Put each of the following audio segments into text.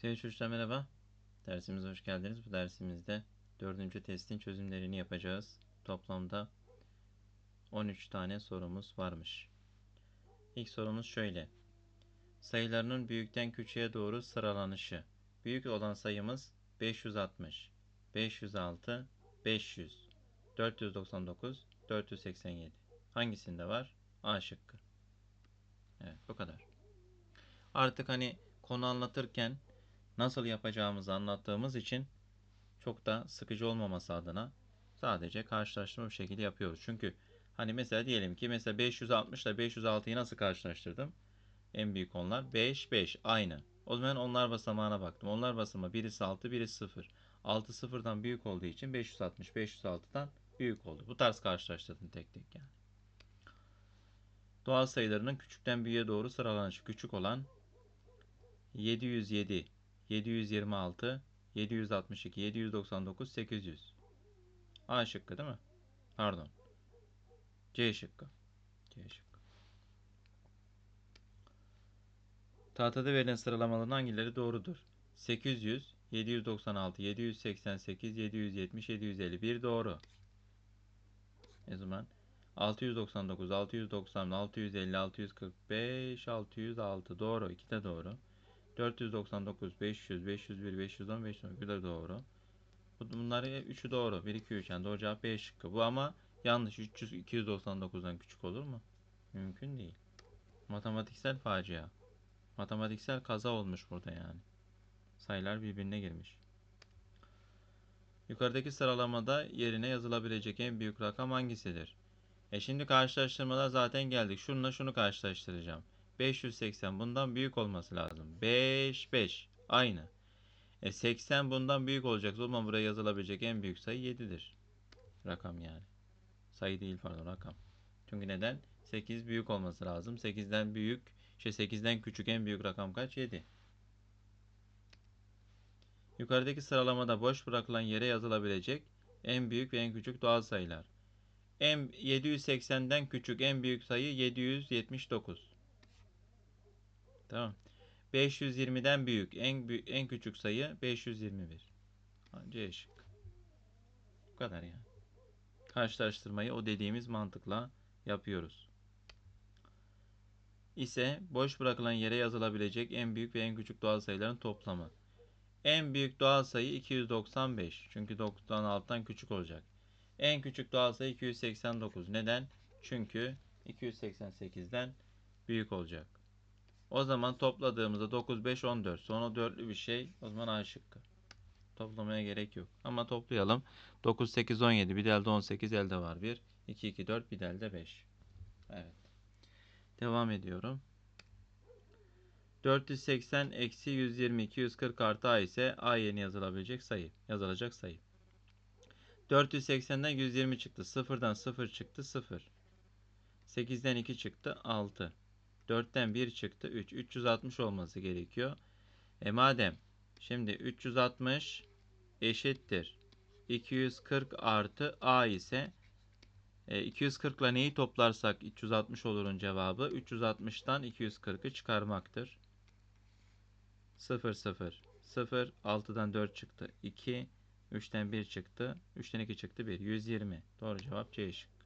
Sevgili çocuklar merhaba. Dersimize hoş geldiniz. Bu dersimizde dördüncü testin çözümlerini yapacağız. Toplamda 13 tane sorumuz varmış. İlk sorumuz şöyle. Sayılarının büyükten küçüğe doğru sıralanışı. Büyük olan sayımız 560, 506, 500, 499, 487. Hangisinde var? A şıkkı. Evet bu kadar. Artık hani konu anlatırken nasıl yapacağımızı anlattığımız için çok da sıkıcı olmaması adına sadece karşılaştırma bir şekilde yapıyoruz. Çünkü hani mesela diyelim ki mesela 560 ile 506'yı nasıl karşılaştırdım? En büyük onlar 5 5 aynı. O zaman onlar basamağına baktım. Onlar basamağı birisi 6 birisi 0. 6 sıfırdan büyük olduğu için 560 506'dan büyük oldu. Bu tarz karşılaştırdım tek tek yani. Doğal sayılarının küçükten büyüğe doğru sıralanışı küçük olan 707, 726, 762, 799, 800. A şıkkı değil mi? Pardon. C şıkkı. C şıkkı. Tahtada verilen sıralamaların hangileri doğrudur? 800, 796, 788, 770, 751 doğru. O zaman 699, 690, 650, 645, 606 doğru. İki de doğru. 499, 500, 501, 510, 512 de doğru. Bunlar üçü doğru. 1, 2, 3. Yani doğru cevap B şıkkı. Bu ama yanlış. 300, 299'dan küçük olur mu? Mümkün değil. Matematiksel facia. Matematiksel kaza olmuş burada yani. Sayılar birbirine girmiş. Yukarıdaki sıralamada yerine yazılabilecek en büyük rakam hangisidir? E şimdi karşılaştırmada zaten geldik. Şununla şunu karşılaştıracağım. 580 bundan büyük olması lazım. 5 5 aynı. E 80 bundan büyük olacak. O zaman buraya yazılabilecek en büyük sayı 7'dir. Rakam yani. Sayı değil pardon rakam. Çünkü neden? 8 büyük olması lazım. 8'den büyük, şey 8'den küçük en büyük rakam kaç? 7. Yukarıdaki sıralamada boş bırakılan yere yazılabilecek en büyük ve en küçük doğal sayılar. En 780'den küçük en büyük sayı 779. Tamam. 520'den büyük en en küçük sayı 521. C şık. Bu kadar yani. Karşılaştırmayı o dediğimiz mantıkla yapıyoruz. İse boş bırakılan yere yazılabilecek en büyük ve en küçük doğal sayıların toplamı. En büyük doğal sayı 295. Çünkü 96'dan küçük olacak. En küçük doğal sayı 289. Neden? Çünkü 288'den büyük olacak. O zaman topladığımızda 9, 5, 14. Sonra dörtlü bir şey. O zaman A şıkkı. Toplamaya gerek yok. Ama toplayalım. 9, 8, 17. Bir de elde 18 elde var. 1, 2, 2, 4. Bir de elde 5. Evet. Devam ediyorum. 480 eksi 120 240 artı A ise A yerine yazılabilecek sayı. Yazılacak sayı. 480'den 120 çıktı. 0'dan 0 çıktı. 0. 8'den 2 çıktı. 6. 4'ten 1 çıktı. 3. 360 olması gerekiyor. E madem şimdi 360 eşittir. 240 artı A ise e, 240 ile neyi toplarsak 360 olurun cevabı 360'tan 240'ı çıkarmaktır. 0 0 0 6'dan 4 çıktı. 2 3'ten 1 çıktı. 3'ten 2 çıktı 1. 120. Doğru cevap C şık.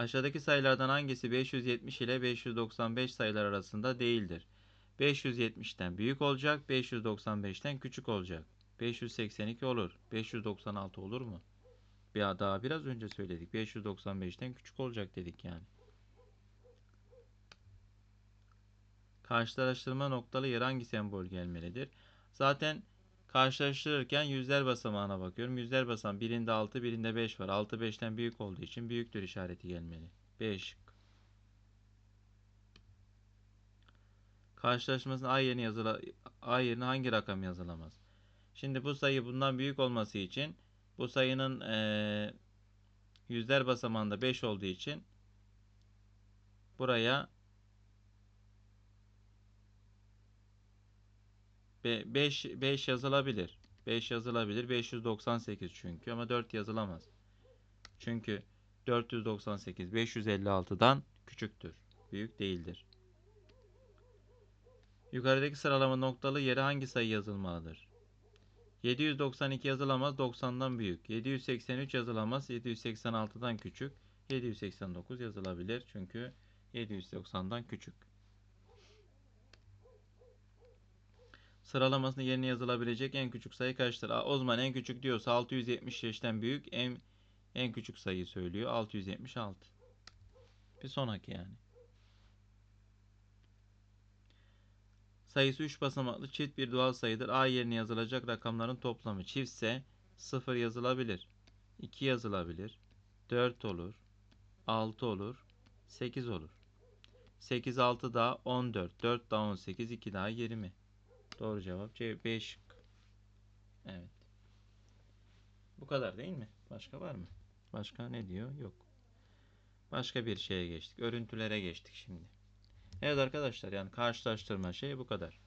Aşağıdaki sayılardan hangisi 570 ile 595 sayılar arasında değildir? 570'ten büyük olacak, 595'ten küçük olacak. 582 olur. 596 olur mu? Bir daha biraz önce söyledik. 595'ten küçük olacak dedik yani. Karşılaştırma noktalı yer hangi sembol gelmelidir? Zaten karşılaştırırken yüzler basamağına bakıyorum. Yüzler basamağı birinde 6 birinde 5 var. 6 5'ten büyük olduğu için büyüktür işareti gelmeli. B şık. Karşılaşmasının A yerine yazıla A yerine hangi rakam yazılamaz? Şimdi bu sayı bundan büyük olması için bu sayının e, yüzler basamağında 5 olduğu için buraya 5 5 yazılabilir. 5 yazılabilir. 598 çünkü ama 4 yazılamaz. Çünkü 498 556'dan küçüktür. Büyük değildir. Yukarıdaki sıralama noktalı yere hangi sayı yazılmalıdır? 792 yazılamaz 90'dan büyük. 783 yazılamaz 786'dan küçük. 789 yazılabilir çünkü 790'dan küçük. Sıralamasının yerine yazılabilecek en küçük sayı kaçtır? O zaman en küçük diyorsa 675'ten büyük en en küçük sayıyı söylüyor. 676. Bir sonraki yani. Sayısı 3 basamaklı çift bir doğal sayıdır. A yerine yazılacak rakamların toplamı çiftse 0 yazılabilir. 2 yazılabilir. 4 olur. 6 olur. 8 olur. 8 6 daha 14. 4 daha 18. 2 daha 20. Doğru cevap C 5 şık. Evet. Bu kadar değil mi? Başka var mı? Başka ne diyor? Yok. Başka bir şeye geçtik. Örüntülere geçtik şimdi. Evet arkadaşlar yani karşılaştırma şey bu kadar.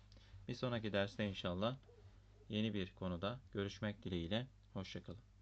Bir sonraki derste inşallah yeni bir konuda görüşmek dileğiyle. Hoşçakalın.